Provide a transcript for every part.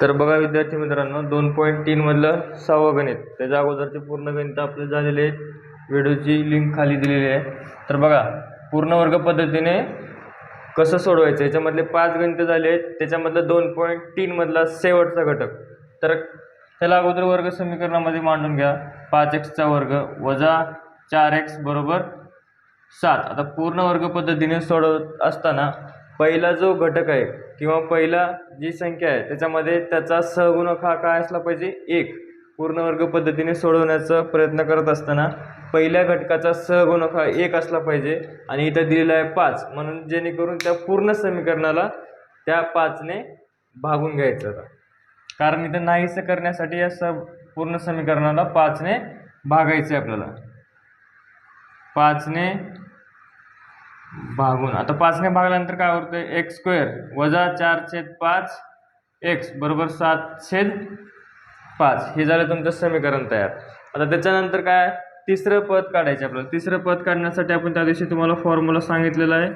तर बघा विद्यार्थी मित्रांनो दोन पॉईंट तीनमधलं सहावं गणित. त्याच्या अगोदरचे पूर्ण गणित आपले झालेले आहेत. व्हिडिओची लिंक खाली दिलेली आहे. तर बघा पूर्ण वर्ग पद्धतीने कसं सोडवायचं? याच्यामधले पाच गणितं झाले आहेत. त्याच्यामधलं दोन पॉईंट तीनमधला शेवटचा घटक. तर त्याला अगोदर वर्ग समीकरणामध्ये मांडून घ्या. पाच एक्सचा वर्ग वजा चार एक्स बरोबर सात. आता पूर्ण वर्ग पद्धतीने सोडवत असताना पहिला जो घटक आहे किंवा पहिला जी संख्या आहे त्याच्यामध्ये त्याचा सहगुणक हा काय असला पाहिजे? एक. पूर्ण वर्ग पद्धतीने सोडवण्याचा प्रयत्न करत असताना पहिल्या घटकाचा सहगुणक हा एक असला पाहिजे आणि इथं दिलेला आहे पाच. म्हणून जेणेकरून त्या पूर्ण समीकरणाला त्या पाचने भागून घ्यायचं कारण इथं नाहीसं करण्यासाठी या स पूर्ण समीकरणाला पाचने भागायचं आहे आपल्याला. पाचने भागून. आता पाचने भागल्यानंतर काय होतं एक्स स्क्वेअर वजा चार छेद पाच एक्स बरोबर सात छेद पाच. हे झालं तुमचं समीकरण तयार. आता त्याच्यानंतर काय तिसरं पद काढायचं आपल्याला. तिसरं पद काढण्यासाठी आपण त्या दिवशी तुम्हाला फॉर्म्युला सांगितलेला आहे.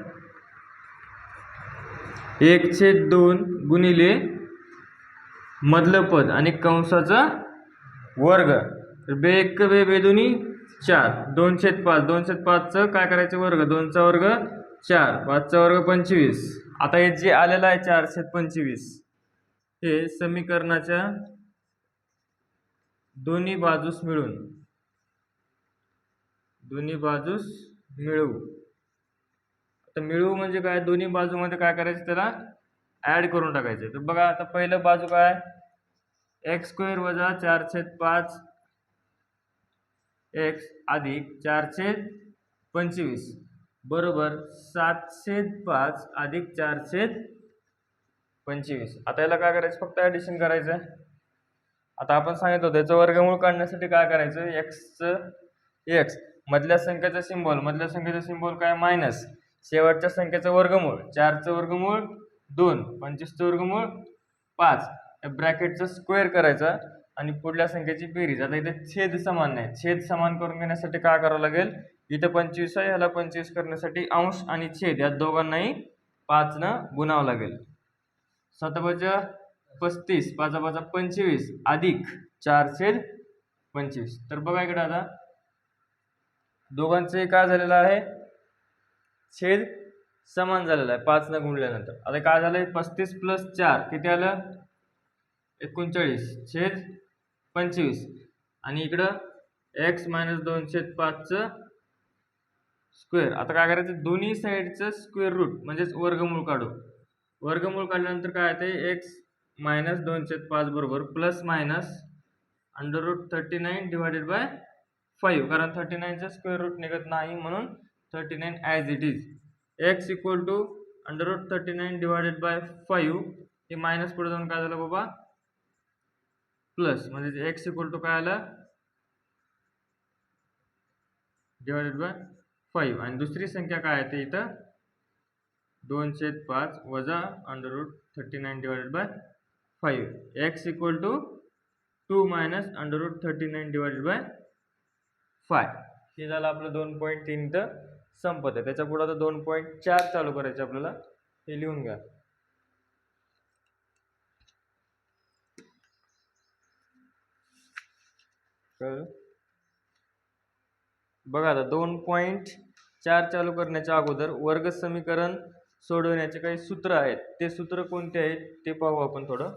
एक छेद दोन गुणिले मधलं पद आणि कंसाचा वर्ग. बे एक बे बेदुनी चार. दोनशे पाच. दोनशे पाचचं काय करायचं वर्ग? दोनचा वर्ग चार. पाचचा वर्ग पंचवीस. आता हे जे आलेलं आहे चारशे पंचवीस हे समीकरणाच्या दोन्ही बाजूस मिळून दोन्ही बाजूस मिळवू आता मिळवू म्हणजे काय? दोन्ही बाजूमध्ये काय करायचं? त्याला ॲड करून टाकायचं. तर बघा आता पहिलं बाजू काय? एक्स स्क्वेअर वजा चारशे पाच एक्स अधिक चारशे पंचवीस. बरोबर सातशे पाच अधिक चारशे पंचवीस. आता याला काय करायचं? फक्त ॲडिशन करायचं आहे आता आपण सांगितलं होतं याचं वर्गमूळ काढण्यासाठी काय करायचं? एक्सचं एक्स मधल्या संख्येचा सिम्बॉल मधल्या संख्येचा सिम्बॉल काय? मायनस शेवटच्या संख्येचं वर्गमूळ. चारचं वर्गमूळ दोन. पंचवीसचं वर्गमूळ पाच. या ब्रॅकेटचं स्क्वेअर करायचा. आणि पुढल्या संख्येची बेरीज. आता इथे छेद समान नाही छेद समान करून घेण्यासाठी काय करावं लागेल? इथं पंचवीस आहे ह्याला पंचवीस करण्यासाठी अंश आणि छेद या दोघांनाही पाचनं गुणावं लागेल. सतबाजा पस्तीस पाचा पाचा पंचवीस अधिक चार छेद पंचवीस. तर बघा इकडे आता. दोघांचे काय झालेलं आहे? छेद समान झालेला आहे पाचनं गुणल्यानंतर. आता काय झालं आहे पस्तीस प्लस चार किती आलं? एकोणचाळीस. छेद पंचवीस. आणि इकडं एक्स मायनस दोनशे पाचचं स्क्वेअर आता काय करायचं? दोन्ही साईडचं स्क्वेअर रूट म्हणजेच वर्गमूळ काढू. वर्गमूळ काढल्यानंतर काय येते एक्स मायनस दोनशे पाच बरोबर plus minus under root thirty nine divided by five कारण थर्टी नाईनचं स्क्वेअर रूट निघत नाही म्हणून thirty nine as it is X equal to under root thirty nine divided by five हे मायनस पुढे जाऊन काय झालं बाबा? प्लस म्हणजे एक्स इक्वल टू काय आला? डिवायडेड बाय फाईव्ह आणि दुसरी संख्या काय आहे ते इथं? दोन छेद पाच वजा under root thirty nine divided by five X equal to two minus under root thirty nine divided by five हे झालं आपलं दोन पॉईंट तीन तर संपत आहे. त्याच्या पुढं आता दोन पॉईंट चार चालू करायचे आपल्याला. हे लिहून घ्या. कळलं? बघा आता दोन पॉईंट चार चालू करण्याच्या अगोदर वर्ग समीकरण सोडवण्याचे काही सूत्र आहेत. ते सूत्र कोणते आहेत? ते पाहू आपण थोडं.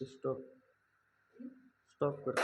स्टॉप स्टॉप कर.